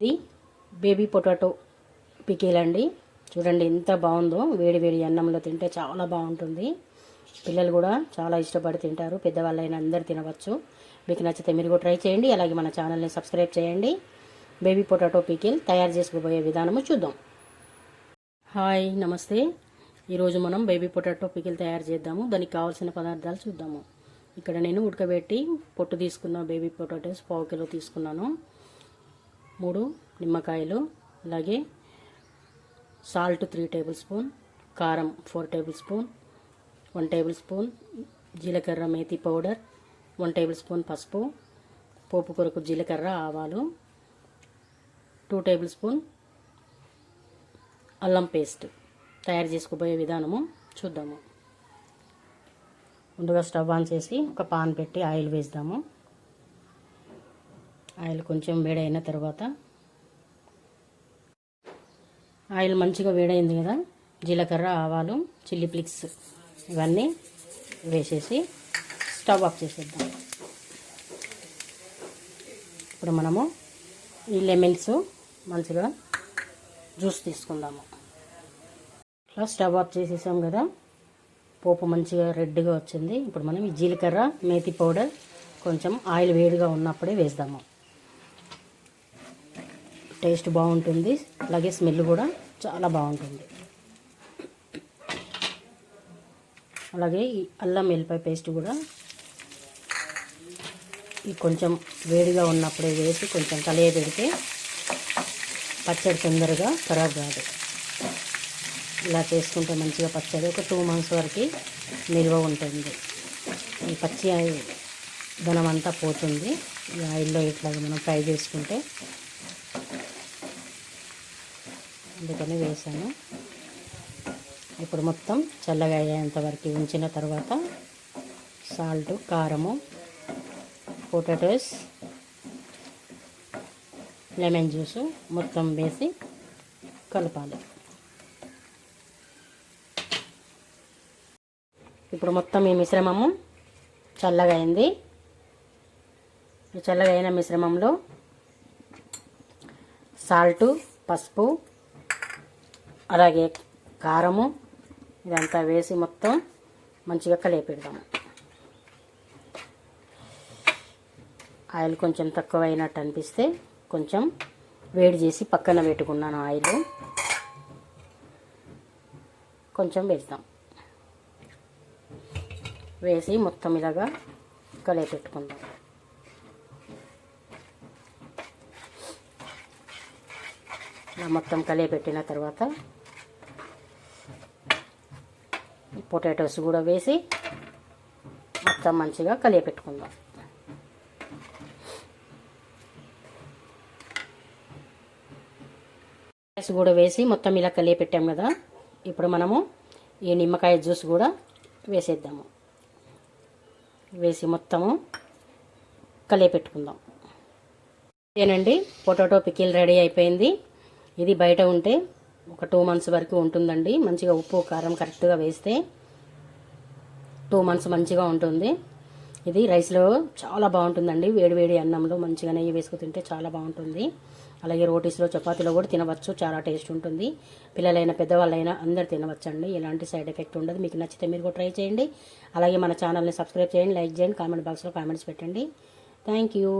ఇది baby potato pickle అండి చూడండి ఎంత బాగుందో. వేడి వేడి అన్నంలో తింటే చాలా బాగుంటుంది. పిల్లలు కూడా చాలా ఇష్టపడి తింటారు. పెద్దవాళ్ళైనా అందరు తినవచ్చు. మీకు నచ్చితే మీరు కూడా ట్రై చేయండి. అలాగే మన ఛానల్ని సబ్స్క్రైబ్ చేయండి. బేబీ పొటాటో పికిల్ తయారు చేసుకోబోయే విధానము చూద్దాం. హాయ్ నమస్తే. ఈరోజు మనం బేబీ పొటాటో పికిల్ తయారు చేద్దాము. దానికి కావాల్సిన పదార్థాలు చూద్దాము. ఇక్కడ నేను ఉడకబెట్టి పొట్టు తీసుకున్న బేబీ పొటాటోస్ పావు కిలో తీసుకున్నాను. మూడు నిమ్మకాయలు అలాగే సాల్ట్ త్రీ టేబుల్ స్పూన్ కారం four tablespoon one tablespoon జీలకర్ర methi powder one tablespoon పసుపు పోపు కొరకు జీలకర్ర ఆవాలు టూ టేబుల్ స్పూన్ అల్లం పేస్ట్ తయారు చేసుకోబోయే విధానము చూద్దాము. ముందుగా స్టవ్ ఆన్ చేసి ఒక పాన్ పెట్టి ఆయిల్ వేద్దాము. ఆయిల్ కొంచెం వేడైన తర్వాత ఆయిల్ మంచిగా వేడైంది కదా జీలకర్ర ఆవాలు చిల్లీ ఫ్లిక్స్ ఇవన్నీ వేసేసి స్టవ్ ఆఫ్ చేసేద్దాం. ఇప్పుడు మనము ఈ లెమన్స్ మంచిగా జ్యూస్ తీసుకుందాము. ఇట్లా స్టవ్ ఆఫ్ చేసేసాం కదా పోపు మంచిగా రెడ్గా వచ్చింది. ఇప్పుడు మనం ఈ జీలకర్ర మేతి పౌడర్ కొంచెం ఆయిల్ వేడిగా ఉన్నప్పుడే వేద్దాము. టేస్ట్ బాగుంటుంది. అలాగే స్మెల్ కూడా చాలా బాగుంటుంది. అలాగే ఈ అల్లం వెల్లిపాయ పేస్ట్ కూడా ఈ కొంచెం వేడిగా ఉన్నప్పుడే వేసి కొంచెం కలియ పెడితే పచ్చడి తొందరగా ఖరాబ్ కాదు. ఇలా చేసుకుంటే మంచిగా పచ్చడి ఒక టూ మంత్స్ వరకు నిల్వ ఉంటుంది. ఈ పచ్చి ధనం అంతా పోతుంది. ఈ ఆయిల్లో ఇట్లా మనం ఫ్రై చేసుకుంటే అందుకని వేసాను. ఇప్పుడు మొత్తం చల్లగా అయ్యేంత వరకు ఉంచిన తర్వాత సాల్ట్ కారము పొటాటోస్ లెమన్ జ్యూసు మొత్తం వేసి కలపాలి. ఇప్పుడు మొత్తం ఈ మిశ్రమము చల్లగా అయింది ఈ చల్లగా అయిన మిశ్రమంలో సాల్టు పసుపు అలాగే కారము ఇదంతా వేసి మొత్తం మంచిగా కలిపెడదాము ఆయిల్ కొంచెం తక్కువ అయినట్టు అనిపిస్తే కొంచెం వేడి చేసి పక్కన పెట్టుకున్నాను ఆయిల్. కొంచెం వేస్తాం వేసి మొత్తం ఇలాగా కలిపెట్టుకుందాం. ఇలా మొత్తం కలియబెట్టిన తర్వాత పొటాటోస్ కూడా వేసి మొత్తం మంచిగా కలియపెట్టుకుందాం రైస్ కూడా వేసి మొత్తం ఇలా కలియపెట్టాం కదా. ఇప్పుడు మనము ఈ నిమ్మకాయ జ్యూస్ కూడా వేసేద్దాము. వేసి మొత్తము కలియపెట్టుకుందాం ఇదేనండి పొటాటో పికిల్ రెడీ అయిపోయింది. ఇది బయట ఉంటే ఒక టూ మంత్స్ వరకు ఉంటుందండి. మంచిగా ఉప్పు కారం కరెక్ట్గా వేస్తే టూ మంత్స్ మంచిగా ఉంటుంది. ఇది రైస్లో చాలా బాగుంటుందండి. వేడివేడి అన్నంలో మంచిగా నెయ్యి వేసుకు తింటే చాలా బాగుంటుంది. అలాగే రోటీస్లో చపాతీలో కూడా తినవచ్చు. చాలా టేస్ట్ ఉంటుంది. పిల్లలైనా పెద్దవాళ్ళైనా అందరు తినవచ్చండి. ఎలాంటి సైడ్ ఎఫెక్ట్ ఉండదు. మీకు నచ్చితే మీరు కూడా ట్రై చేయండి. అలాగే మన ఛానల్ని సబ్స్క్రైబ్ చేయండి లైక్ చేయండి కామెంట్ బాక్స్లో కామెంట్స్ పెట్టండి. Thank you.